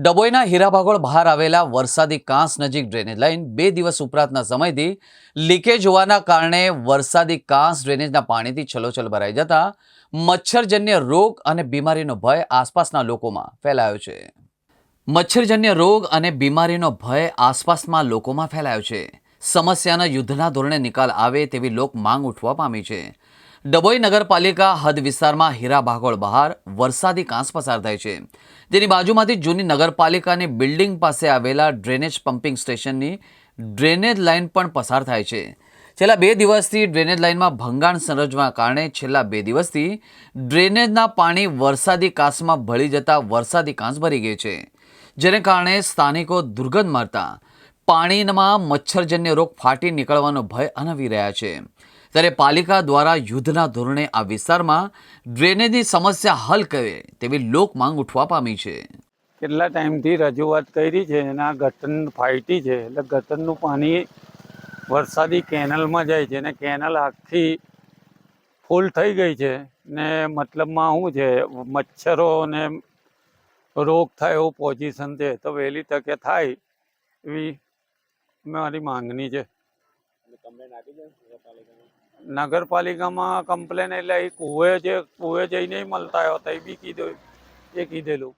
ડભોઈના હીરાભાગોળ બહાર આવેલા વરસાદી કાંસ નજીક ડ્રેનેજ લાઇન બે દિવસ ઉપરાંતના સમયથી લીકેજ હોવાના કારણે વરસાદી કાંસ ડ્રેનેજના પાણીથી છલોછલ ભરાઈ જતા મચ્છરજન્ય રોગ અને બીમારીનો ભય આસપાસના લોકોમાં ફેલાયો છે. મચ્છરજન્ય રોગ અને બીમારીનો ભય આસપાસમાં લોકોમાં ફેલાયો છે. સમસ્યાના યુદ્ધના ધોરણે નિકાલ આવે તેવી લોક માંગ ઉઠવા પામી છે. ડભોઈ નગરપાલિકા હદ વિસ્તારમાં હીરા ભાગોળ બહાર વરસાદી કાંસ પસાર થાય છે. તેની બાજુમાંથી જૂની નગરપાલિકાની બિલ્ડિંગ પાસે આવેલા ડ્રેનેજ પમ્પિંગ સ્ટેશનની ડ્રેનેજ લાઇન પણ પસાર થાય છે. છેલ્લા બે દિવસથી ડ્રેનેજ લાઇનમાં ભંગાણ સર્જવાના કારણે છેલ્લા બે દિવસથી ડ્રેનેજના પાણી વરસાદી કાંસમાં ભળી જતા વરસાદી કાંસ ભરી ગઈ છે. જેને કારણે સ્થાનિકો દુર્ગંધ મારતા પાણીમાં મચ્છરજન્ય રોગ ફાટી નીકળવાનો ભય અનવી રહ્યા છે. ત્યારે પાલિકા દ્વારા યુદ્ધના ધોરણે આ વિસ્તારમાં ડ્રેનેજની સમસ્યા હલ કરે તેવી લોક માંગ ઉઠવા પામી છે. કેટલા ટાઈમથી રજૂઆત કરી છે એના ગટન ફાઇટી છે? એટલે ગટરનું પાણી વરસાદી કેનલમાં જાય છે ને કેનલ આખી ફૂલ થઈ ગઈ છે. ને મતલબમાં શું છે? મચ્છરો ને રોગ થાય એવું પોઝિશન છે. તો વહેલી તકે થાય એવી મારી માંગણી છે. નગરપાલિકામાં? કમ્પ્લેન એટલે એ કુએ જે કુએ જઈને મળતા હતા એ બી કીધું એ કીધેલું.